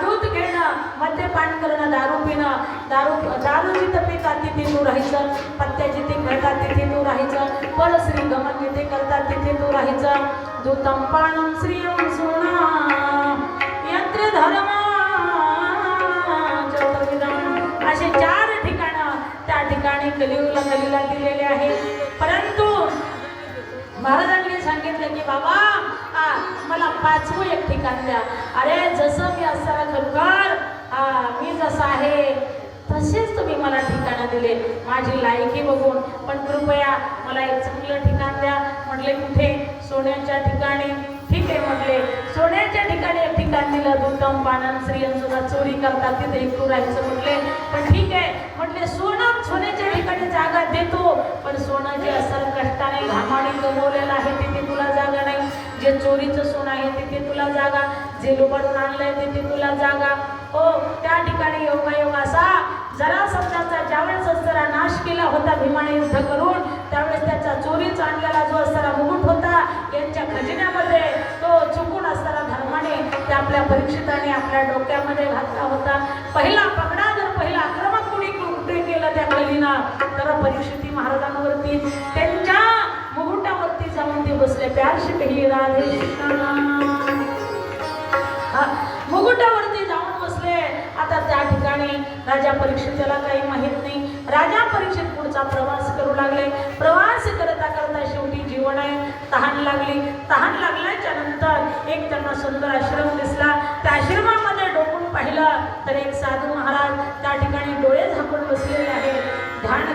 दूध घेणं मद्यपान करणं दारू पिणं. दारू दारू जिथं पितात तिथे तू राहायचं. पत्त्या जिथे खेळतात तिथे तू राहायचं. पळश्री गमन जिथे करतात तिथे तू राहायचं. दूतम पाणम श्रियम सोना यंत्र धर्म. असे चार ठिकाणं त्या ठिकाणी कलियुगला कलीला दिलेले आहे परंतु महाराजांनी सांगितलं की बाबा हा मला पाचवं एक ठिकाण द्या. अरे जसं मी असताना खरोखर मी जसं आहे तसेच तुम्ही मला ठिकाणं दिले. माझी लायकी बघून. पण कृपया मला एक चांगलं ठिकाण द्या. म्हटले कुठे? सोन्याच्या ठिकाणी. ठीक आहे म्हटले. सोन्याच्या ठिकाणी एक ठिकाण दिलं. दुर्गम पानन स्त्रियांसुद्धा चोरी करतात तिथे एकटू राहायचं म्हटले. पण ठीक आहे. म्हटले सोनं सोन्याच्या ठिकाणी जागा देतो. पण सोनं जे असं कष्टाने घामाने कमवलेलं आहे तिथे तुला जागा नाही. जे चोरीचं सोनं आहे तिथे तुला जागा. जे लुबाडून आणलंय तिथे तुला जागा. हो त्या ठिकाणी योगायोग असा. जरा समजाचा ज्यावेळेस असताना नाश केला होता भीमाने युद्ध करून त्यावेळेस त्याचा चोरीचा आणलेला जो असताना मुकुट होता यांच्या खजिन्यामध्ये तो चुकून असताना धर्माने ते आपल्या परीक्षिताने आपल्या डोक्यामध्ये घातला होता. पहिला पगडा जर पहिला आक्रमक कुणी कुठे केलं त्या कलीना तर परीक्षिती महाराजांवर बसले राधे मुकुटावरती जाऊन बसले. आता त्या ठिकाणी राजा परीक्षितेला काही माहीत नाही. राजा परीक्षित पुढचा प्रवास करू लागले. प्रवास करता करता शेवटी जीवन आहे तहान लागली. तहान लागल्याच्या नंतर एक त्यांना सुंदर आश्रम दिसला. त्या आश्रमामध्ये डोकून पाहिलं तर एक साधू महाराज त्या ठिकाणी डोळे झाकून बसलेले आहेत. ध्यान